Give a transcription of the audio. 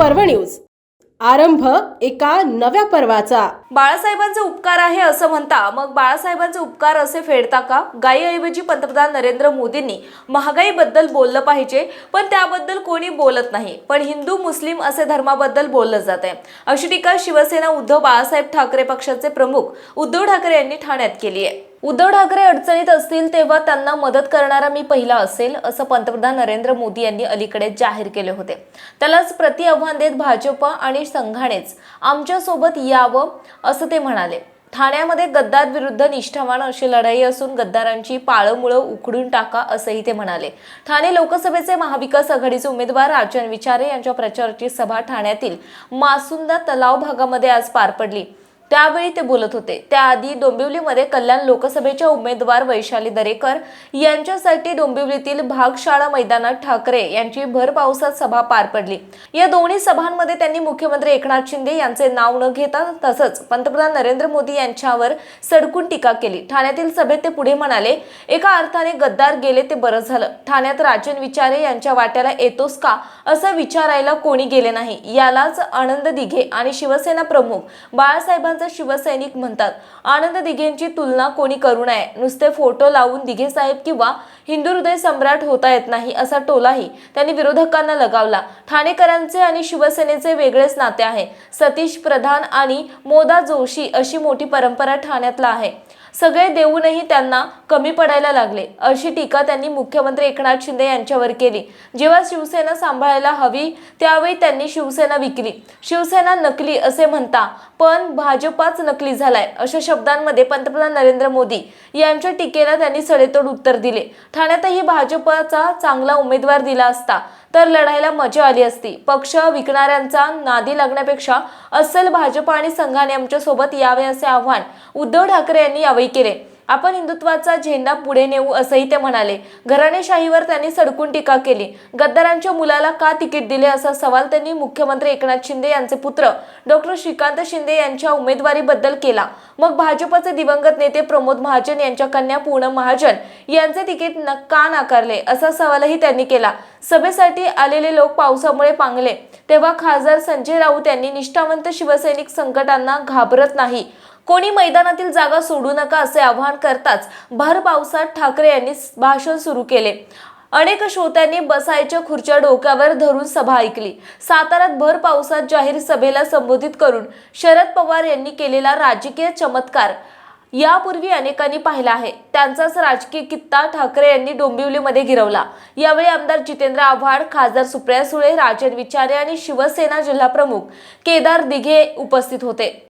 News. आरंभ एका नव्या पर्वाचा. बाळासाहेबांचे उपकार आहे असं म्हणता मग बाळासाहेबांचे उपकार असे फेडता का? गायीऐवजी पंतप्रधान नरेंद्र मोदींनी महागाईबद्दल बोललं पाहिजे पण त्याबद्दल कोणी बोलत नाही. पण हिंदू मुस्लिम असे धर्माबद्दल बोललं जात आहे. अशी टीका शिवसेना उद्धव बाळासाहेब ठाकरे पक्षाचे प्रमुख उद्धव ठाकरे यांनी ठाण्यात केली आहे. उद्धव ठाकरे अडचणीत असतील तेव्हा त्यांना मदत करणारा मी पहिला असेल असं पंतप्रधान नरेंद्र मोदी यांनी अलीकडे जाहीर केले होते. त्यालाच प्रति आव्हान देत भाजप आणि संघानेच आमच्यासोबत यावं असं ते म्हणाले. ठाण्यामध्ये गद्दार विरुद्ध निष्ठावान अशी लढाई असून गद्दारांची पाळंमुळं उखडून टाका असंही ते म्हणाले. ठाणे लोकसभेचे महाविकास आघाडीचे उमेदवार राजन विचारे यांच्या प्रचाराची सभा ठाण्यातील मासुंदा तलाव भागामध्ये आज पार पडली. त्यावेळी ते बोलत होते. त्याआधी डोंबिवलीमध्ये कल्याण लोकसभेच्या उमेदवार वैशाली दरेकर यांच्यासाठी डोंबिवलीतील भागशाळा मैदानात ठाकरे यांची भर पावसात सभा पार पडली. या दोन्ही सभांमध्ये त्यांनी मुख्यमंत्री एकनाथ शिंदे यांचे नाव न घेता तसंच पंतप्रधान नरेंद्र मोदी यांच्यावर सडकून टीका केली. ठाण्यातील सभेत ते पुढे म्हणाले एका अर्थाने गद्दार गेले ते बरं झालं. ठाण्यात राजन विचारे यांच्या वाट्याला येतोस का? असं विचारायला कोणी गेले नाही. यालाच आनंद दिघे आणि शिवसेना प्रमुख बाळासाहेबांचा शिवसैनिक म्हणतात. आनंद दिघेंची तुलना कोणी करू नये. नुसते फोटो लावून दिघे साहेब किंवा हिंदू हृदय सम्राट होता येत नाही असा टोलाही त्यांनी विरोधकांना लगावला. ठाणेकरांचे आणि शिवसेनेचे वेगळेच नाते आहे. सतीश प्रधान आणि मोदा जोशी अशी मोठी परंपरा ठाण्यातला आहे. सगळे देऊनही त्यांना कमी पडायला लागले अशी टीका त्यांनी मुख्यमंत्री एकनाथ शिंदे यांच्यावर केली. जेव्हा शिवसेना सांभाळायला हवी त्यावेळी त्यांनी शिवसेना विकली. शिवसेना नकली असे म्हणता पण भाजपाच नकली झालाय अशा शब्दांमध्ये पंतप्रधान नरेंद्र मोदी यांच्या टीकेला त्यांनी सडेतोड उत्तर दिले. ठाण्यातही भाजपचा चांगला उमेदवार दिला असता तर लढायला मजा आली असती. पक्ष विकणाऱ्यांचा नादी लागण्यापेक्षा अस्सल भाजप आणि संघाने आमच्यासोबत यावे असे आव्हान उद्धव ठाकरे यांनी यावेळी केले. आपण हिंदुत्वाचा झेंडा पुढे नेऊ असंही ते म्हणाले. घराणेशाहीवर त्यांनी सडकून टीका केली. गद्दारांच्या मुलाला का तिकीट दिले असा सवाल त्यांनी मुख्यमंत्री एकनाथ शिंदे यांचे पुत्र डॉक्टर श्रीकांत शिंदे यांच्या उमेदवारीबद्दल केला. मग भाजपचे दिवंगत नेते प्रमोद महाजन यांच्या कन्या पूनम महाजन यांचे तिकीट न का नाकारले असा सवालही त्यांनी केला. सभेसाठी आलेले लोक पावसामुळे पांगले. तेव्हा खासदार संजय राऊत यांनी निष्ठावंत शिवसैनिक संकटांना घाबरत नाही. कोणी मैदानातील जागा सोडू नका असे आवाहन करताच भर पावसात ठाकरे यांनी भाषण सुरू केले. अनेक श्रोत्यांनी बसायच्या खुर्च्या डोक्यावर धरून सभा ऐकली. साताऱ्यात भर पावसात जाहीर सभेला संबोधित करून शरद पवार यांनी केलेला राजकीय चमत्कार यापूर्वी अनेकांनी पाहिला आहे. त्यांचाच राजकीय कित्ता ठाकरे यांनी डोंबिवलीमध्ये गिरवला. यावेळी आमदार जितेंद्र आव्हाड खासदार सुप्रिया सुळे राजन विचारे आणि शिवसेना जिल्हाप्रमुख केदार दिघे उपस्थित होते.